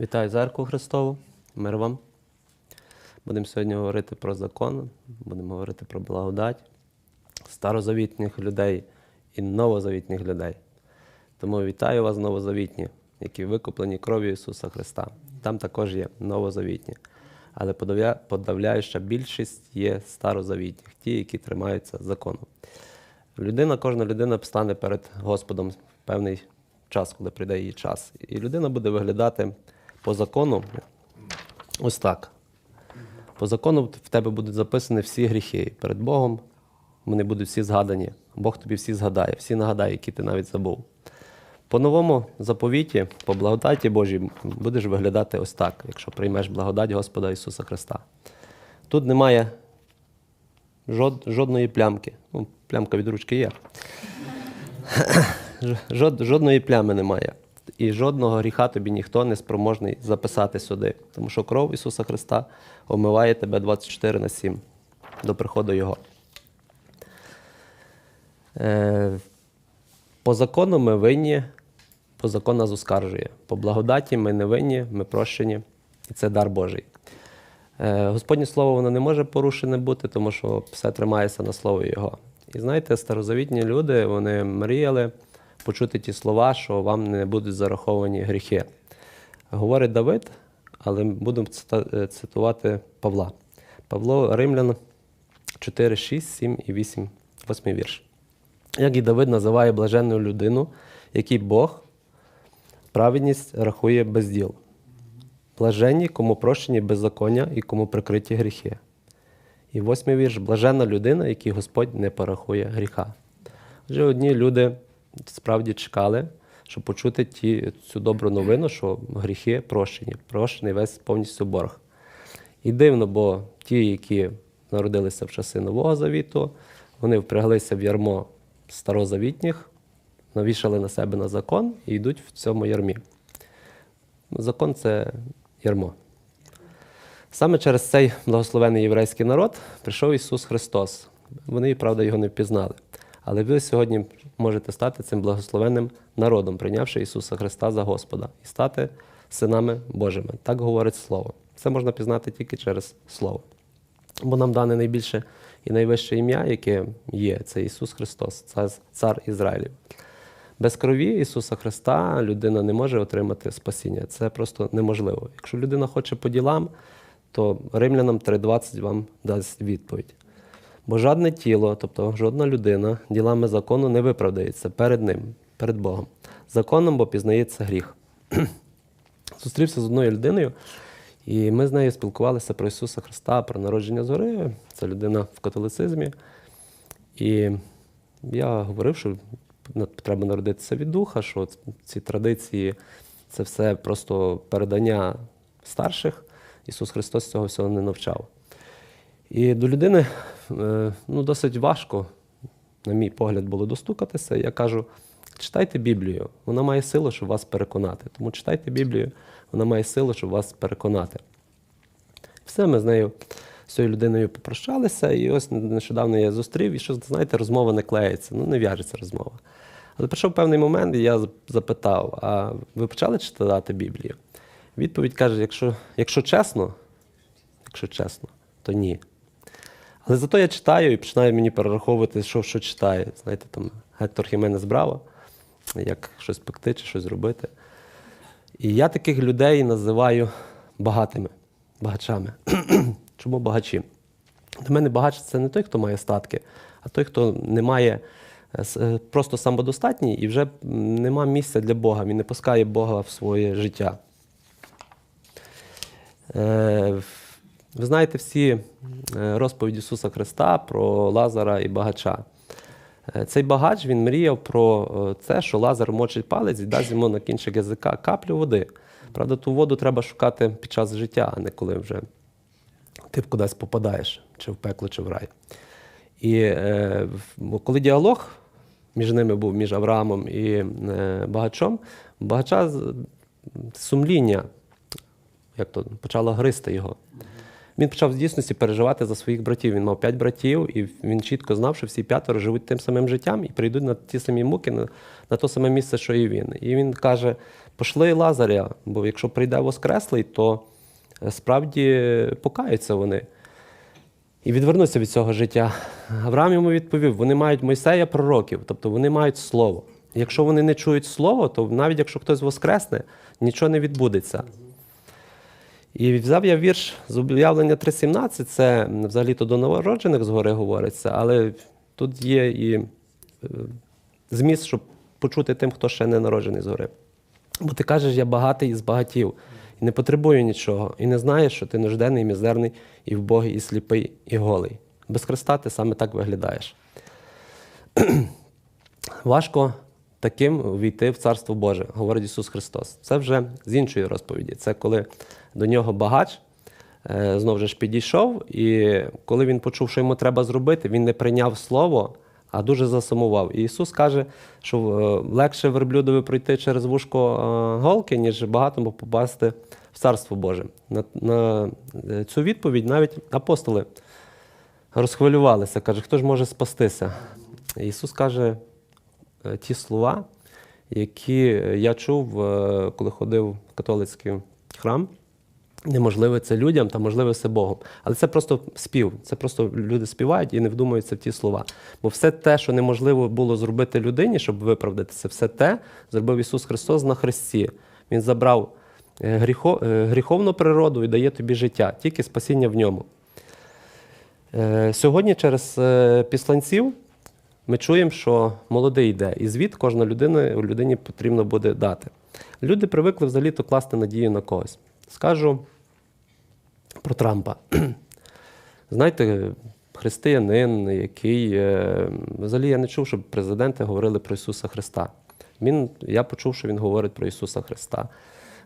Вітаю церкву Христову, мир вам. Будемо сьогодні говорити про закон, будемо говорити про благодать старозавітніх людей і новозавітніх людей. Тому вітаю вас, новозавітні, які викуплені кров'ю Ісуса Христа. Там також є новозавітні. Але подавля- подавляюча більшість є старозавітніх, ті, які тримаються закону. Людина, кожна людина стане перед Господом в певний час, коли прийде її час. І людина буде виглядати по закону ось так. По закону в тебе будуть записані всі гріхи. Перед Богом вони будуть всі згадані. Бог тобі всі згадає, всі нагадає, які ти навіть забув. По новому заповіті, по благодаті Божій, будеш виглядати ось так, якщо приймеш благодать Господа Ісуса Христа. Тут немає жод, жодної плямки. Ну, плямка від ручки є. Жод, жодної плями немає. І жодного гріха тобі ніхто не спроможний записати сюди. Тому що кров Ісуса Христа омиває тебе 24 на 7 до приходу Його. Е, по закону ми винні, по закону нас оскаржує. По благодаті ми не винні, ми прощені, і це дар Божий. Е, Господнє слово воно не може порушене бути, тому що все тримається на слові Його. І знаєте, старозавітні люди вони мріяли почути ті слова, що вам не будуть зараховані гріхи. Говорить Давид, але будемо е, цитувати Павла. Павло Римлян 4, 6, 7 і 8, 8 вірш. Як і Давид називає блаженну людину, який Бог праведність рахує без діл. Блаженні, кому прощені беззаконня і кому прикриті гріхи. І восьмий вірш блаженна людина, якій Господь не порахує гріха. Вже одні люди справді чекали, щоб почути ті, цю добру новину, що гріхи прощені, прощений весь повністю борг. І дивно, бо ті, які народилися в часи Нового Завіту, вони впряглися в ярмо старозавітніх, навішали на себе на закон і йдуть в цьому ярмі. Закон це ярмо. Саме через цей благословений єврейський народ прийшов Ісус Христос. Вони, правда, його не впізнали. Але ви сьогодні можете стати цим благословенним народом, прийнявши Ісуса Христа за Господа, і стати синами Божими. Так говорить Слово. Це можна пізнати тільки через Слово. Бо нам дане найбільше і найвище ім'я, яке є, це Ісус Христос, цар, цар Ізраїлів. Без крові Ісуса Христа людина не може отримати спасіння. Це просто неможливо. Якщо людина хоче по ділам, то римлянам 3.20 вам дасть відповідь. Бо жодне тіло, тобто жодна людина ділами закону не виправдається перед ним, перед Богом. Законом, бо пізнається гріх. Зустрівся з одною людиною, і ми з нею спілкувалися про Ісуса Христа, про народження згори. Це людина в католицизмі. І я говорив, що треба народитися від духа, що ці традиції це все просто передання старших. Ісус Христос цього всього не навчав. І до людини ну, досить важко, на мій погляд, було достукатися. Я кажу: читайте Біблію, вона має силу, щоб вас переконати. Тому читайте Біблію, вона має силу, щоб вас переконати. Все, ми з нею, з цією людиною попрощалися, і ось нещодавно я зустрів, і що, знаєте, розмова не клеїться, ну не в'яжеться розмова. Але прийшов певний момент, і я запитав: а ви почали читати Біблію? Відповідь каже: якщо, якщо чесно, якщо чесно, то ні. Але зато я читаю і починаю мені перераховувати, що, що читає. Знаєте, там Гектор Хіменес Браво, як щось пекти чи щось робити. І я таких людей називаю багатими, багачами. Чому багачі? Для мене багач це не той, хто має статки, а той, хто не має е, е, просто самодостатній і вже нема місця для Бога. Він не пускає Бога в своє життя. Е, Ви знаєте всі е, розповіді Ісуса Христа про Лазара і багача. Е, Цей багач він мріяв про е, це, що Лазар мочить палець і дасть йому на кінчик язика каплю води. Правда, ту воду треба шукати під час життя, а не коли вже ти кудись попадаєш, чи в пекло, чи в рай. І е, коли діалог між ними був, між Авраамом і е, багачом, багача сумління як то, почало гризти його. Він почав в дійсності переживати за своїх братів. Він мав п'ять братів, і він чітко знав, що всі п'ятеро живуть тим самим життям і прийдуть на ті самі муки, на, на те саме місце, що і він. І він каже: Пошли Лазаря, бо якщо прийде Воскреслий, то е, справді покаються вони і відвернуться від цього життя. Авраам йому відповів: вони мають Мойсея пророків, тобто вони мають слово. Якщо вони не чують слово, то навіть якщо хтось воскресне, нічого не відбудеться. І взяв я вірш з об'явлення 3.17, це взагалі-то до новороджених згори говориться, але тут є і е, зміст, щоб почути тим, хто ще не народжений згори. Бо ти кажеш, я багатий і збагатів, і не потребую нічого, і не знаєш, що ти нужденний, і мізерний, і вбогий, і сліпий, і голий. Без Христа ти саме так виглядаєш. Важко таким війти в Царство Боже, говорить Ісус Христос. Це вже з іншої розповіді. Це коли до нього багач е, знову ж підійшов, і коли він почув, що йому треба зробити, він не прийняв слово, а дуже засумував. І Ісус каже, що е, легше верблюдові пройти через вушко е, голки, ніж багатому попасти в Царство Боже. На, на цю відповідь навіть апостоли розхвилювалися. Каже, хто ж може спастися? Ісус каже ті слова, які я чув, е, коли ходив в католицький храм. Неможливе це людям та можливе все Богом. Але це просто спів. Це просто люди співають і не вдумуються в ті слова. Бо все те, що неможливо було зробити людині, щоб виправдатися, все те зробив Ісус Христос на Христі. Він забрав е, гріхо, е, гріховну природу і дає тобі життя, тільки спасіння в ньому. Е, Сьогодні через е, післанців ми чуємо, що молодий йде, і звіт кожна людина людині потрібно буде дати. Люди привикли взагалі-то класти надію на когось. Скажу про Трампа. Знаєте, християнин, який е, взагалі я не чув, щоб президенти говорили про Ісуса Христа. Він, я почув, що він говорить про Ісуса Христа.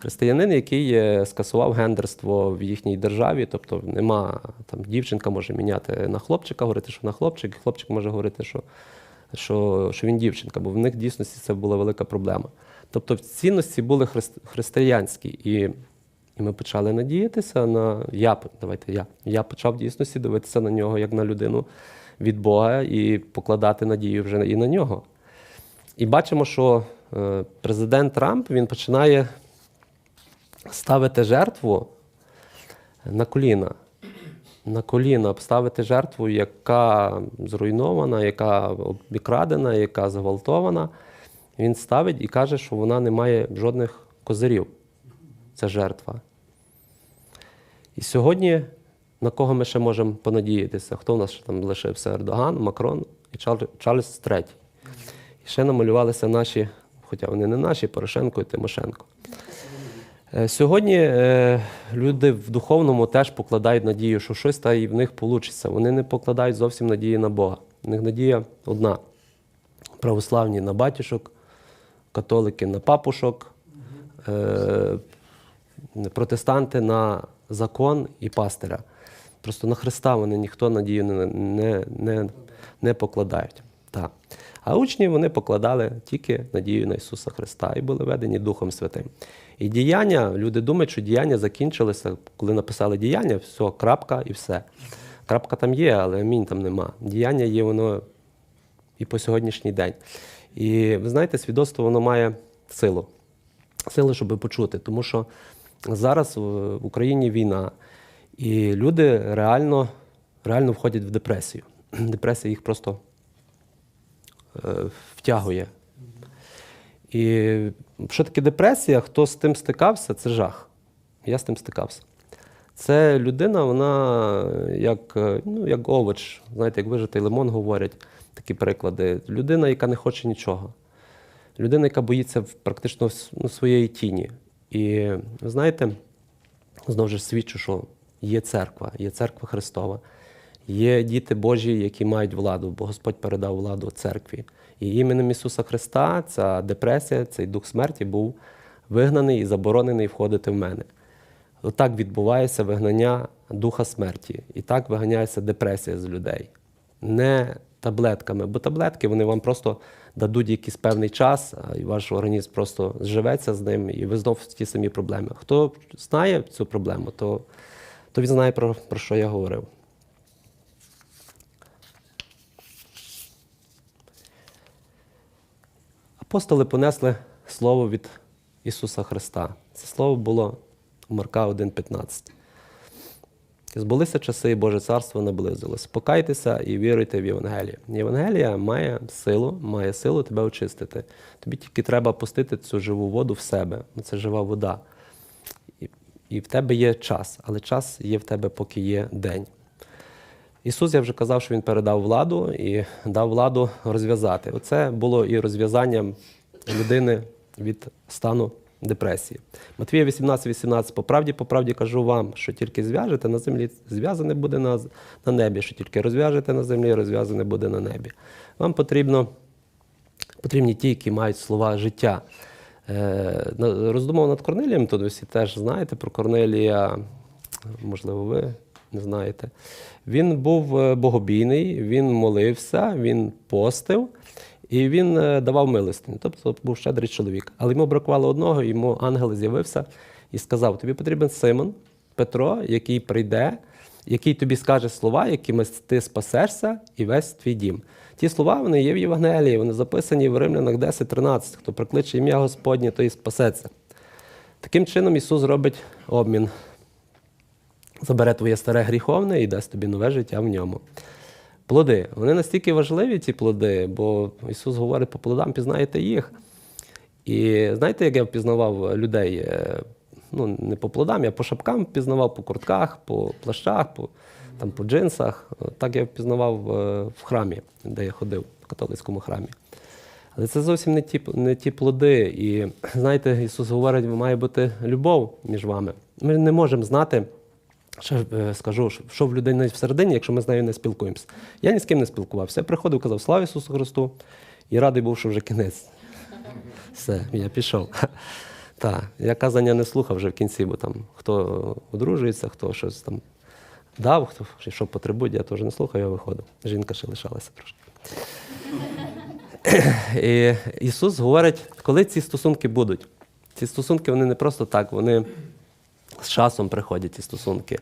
Християнин, який е, скасував гендерство в їхній державі, тобто нема там дівчинка може міняти на хлопчика, говорити, що на хлопчик, і хлопчик може говорити, що, що, що він дівчинка, бо в них в дійсності це була велика проблема. Тобто цінності були христ- християнські. І, і ми почали надіятися на я, давайте я. Я почав в дійсності дивитися на нього як на людину від Бога і покладати надію вже і на нього. І бачимо, що е, президент Трамп він починає ставити жертву на коліна. На коліна ставити жертву, яка зруйнована, яка обікрадена, яка зґвалтована. Він ставить і каже, що вона не має жодних козирів. Це жертва. І сьогодні на кого ми ще можемо понадіятися? Хто в нас ще там лишився? Ердоган, Макрон і Чарльз III. І ще намалювалися наші, хоча вони не наші, Порошенко і Тимошенко. Е, Сьогодні е, люди в духовному теж покладають надію, що щось та і в них вийде. Вони не покладають зовсім надії на Бога. У них надія одна: православні на батюшок, католики на папушок, е, протестанти на закон і пастиря. Просто на Христа вони ніхто надію не, не, не, не покладають. Так. А учні вони покладали тільки надію на Ісуса Христа і були ведені Духом Святим. І діяння, люди думають, що діяння закінчилися, коли написали діяння, все, крапка і все. Крапка там є, але амінь там нема. Діяння є воно і по сьогоднішній день. І ви знаєте, свідоцтво воно має силу. Силу, щоб почути. Тому що зараз в Україні війна, і люди реально, реально входять в депресію. Депресія їх просто е, втягує. І що таке депресія? Хто з тим стикався, це жах. Я з тим стикався. Це людина, вона як, е, ну, як овоч, знаєте, як вижитий лимон говорять, такі приклади. Людина, яка не хоче нічого. Людина, яка боїться практично ну, своєї тіні. І ви знаєте, знову ж свідчу, що є церква, є церква Христова, є діти Божі, які мають владу, бо Господь передав владу церкві. І іменем Ісуса Христа ця депресія, цей дух смерті був вигнаний і заборонений входити в мене. Отак відбувається вигнання духа смерті. І так виганяється депресія з людей. Не таблетками, бо таблетки вони вам просто дадуть якийсь певний час, і ваш організм просто зживеться з ним, і ви знов ті самі проблеми. Хто знає цю проблему, то, то він знає, про, про що я говорив. Апостоли понесли слово від Ісуса Христа. Це слово було у Марка 1,15. Збулися часи, і Боже царство наблизилось. Покайтеся і віруйте в Євангеліє. Євангелія має силу, має силу тебе очистити. Тобі тільки треба пустити цю живу воду в себе. Ну, Це жива вода. І, і в тебе є час, але час є в тебе, поки є день. Ісус, я вже казав, що Він передав владу і дав владу розв'язати. Оце було і розв'язанням людини від стану депресії. Матвія 18, 18. По правді, по правді кажу вам, що тільки зв'яжете на землі, зв'язане буде на, на небі, що тільки розв'яжете на землі, розв'язане буде на небі. Вам потрібно, потрібні ті, які мають слова життя. Е, роздумав над Корнелієм, тут всі теж знаєте про Корнелія, можливо, ви не знаєте. Він був е, богобійний, він молився, він постив і він е, давав милостиню. Тобто був щедрий чоловік. Але йому бракувало одного, йому ангел з'явився і сказав: тобі потрібен Симон, Петро, який прийде, який тобі скаже слова, якими ти спасешся, і весь твій дім. Ті слова вони є в Євангелії, вони записані в Римлянах 10-13. Хто прикличе ім'я Господнє, то і спасеться. Таким чином Ісус робить обмін. Забере твоє старе гріховне і дасть тобі нове життя в ньому. Плоди. Вони настільки важливі, ці плоди, бо Ісус говорить, по плодам пізнаєте їх. І знаєте, як я впізнавав людей? Е, Ну, не по плодам, я по шапкам впізнавав, по куртках, по плащах, по, там, по джинсах. Так я впізнавав е, в храмі, де я ходив, в католицькому храмі. Але це зовсім не ті, не ті плоди. І знаєте, Ісус говорить, має бути любов між вами. Ми не можемо знати, що е, скажу, що- в людині всередині, якщо ми з нею не спілкуємося. Я ні з ким не спілкувався. Я приходив, казав Слава Ісусу Христу, і радий був, що вже кінець. Все, я пішов. Так, я казання не слухав вже в кінці, бо там хто одружується, хто щось там дав, хто що потребує, я теж не слухав, я виходив. Жінка ще лишалася трошки. І Ісус говорить, коли ці стосунки будуть. Ці стосунки вони не просто так, вони з часом приходять ці стосунки.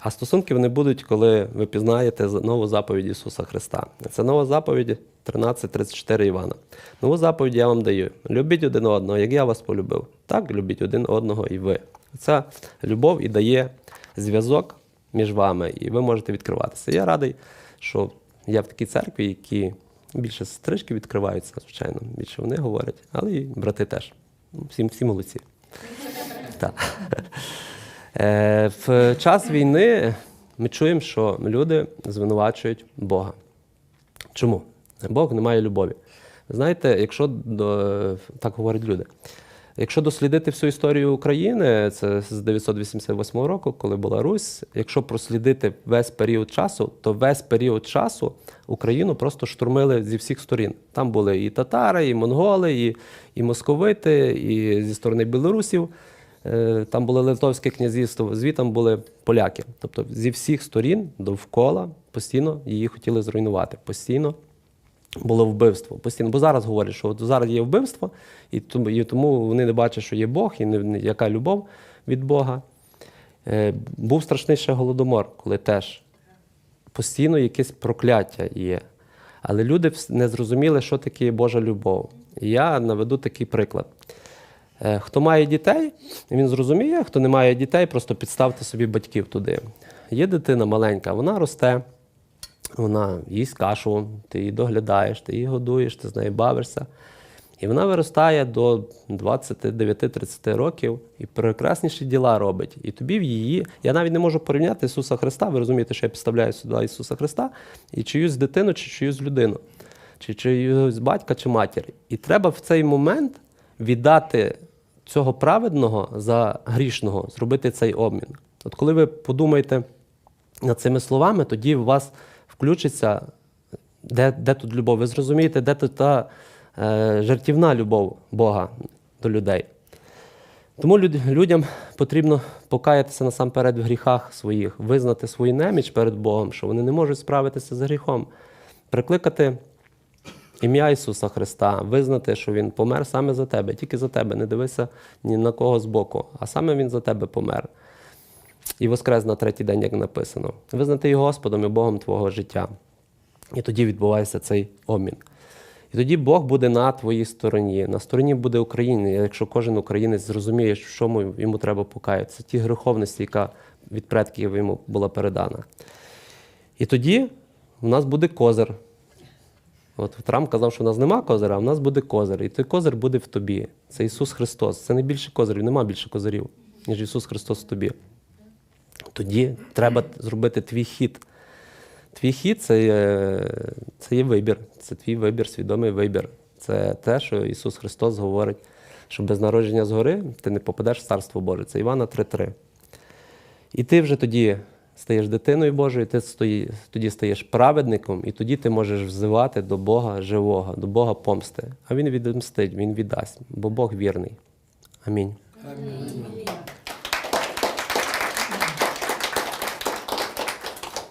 А стосунки вони будуть, коли ви пізнаєте нову заповідь Ісуса Христа. Це нова заповідь 13.34 Івана. Нову заповідь я вам даю. Любіть один одного, як я вас полюбив. Так, любіть один одного і ви. Ця любов і дає зв'язок між вами, і ви можете відкриватися. Я радий, що я в такій церкві, які більше стрижки відкриваються, звичайно, більше вони говорять, але і брати теж. Всім, всі молодці. Е, В час війни ми чуємо, що люди звинувачують Бога. Чому? Бог не має любові. Знаєте, якщо так говорять люди, якщо дослідити всю історію України, це з 988 року, коли була Русь, якщо прослідити весь період часу, то весь період часу Україну просто штурмили зі всіх сторін. Там були і татари, і монголи, і, і московити, і зі сторони білорусів. Е, Там було Литовське князівство, звітом були поляки. Тобто зі всіх сторін довкола постійно її хотіли зруйнувати. Постійно було вбивство. Постійно. Бо зараз говорять, що от зараз є вбивство, і тому, вони не бачать, що є Бог, і не- яка любов від Бога. Е, Був страшний ще голодомор, коли теж постійно якесь прокляття є. Але люди не зрозуміли, що таке Божа любов. І я наведу такий приклад. Е, Хто має дітей, він зрозуміє, хто не має дітей, просто підставте собі батьків туди. Є дитина маленька, вона росте, вона їсть кашу, ти її доглядаєш, ти її годуєш, ти з нею бавишся. І вона виростає до 29-30 років і прекрасніші діла робить. І тобі в її. Я навіть не можу порівняти Ісуса Христа. Ви розумієте, що я підставляю сюди Ісуса Христа і чиюсь дитину, чи чиюсь людину, чи чиюсь батька, чи матір. І треба в цей момент віддати цього праведного за грішного, зробити цей обмін. От коли ви подумаєте над цими словами, тоді у вас включиться, де, де тут любов. Ви зрозумієте, де тут та е, жертівна любов Бога до людей. Тому люд- людям потрібно покаятися насамперед в гріхах своїх, визнати свою неміч перед Богом, що вони не можуть справитися з гріхом, прикликати ім'я Ісуса Христа, визнати, що Він помер саме за тебе, тільки за тебе, не дивися ні на кого збоку, а саме Він за тебе помер. І воскрес на третій день, як написано. Визнати його Господом і Богом твого життя. І тоді відбувається цей обмін. І тоді Бог буде на твоїй стороні. На стороні буде України, якщо кожен українець зрозуміє, йому- йому треба покаятися. Ті греховності, яка від предків йому була передана. І тоді в нас буде козир. От Трамп казав, що в нас нема козира, а в нас буде козир. І той козир буде в тобі. Це Ісус Христос. Це не більше козирів, нема більше козирів, ніж Ісус Христос в тобі. Тоді треба зробити твій хід. Твій хід це є, це є вибір. Це твій вибір, свідомий вибір. Це те, що Ісус Христос говорить, що без народження згори ти не попадеш в Царство Боже. Це Івана 3.3. І ти вже тоді стаєш дитиною Божою, ти стої- тоді стаєш праведником, і тоді ти можеш взивати до Бога живого, до Бога помсти. А Він відмстить, Він віддасть, бо Бог вірний. Амінь. Амінь.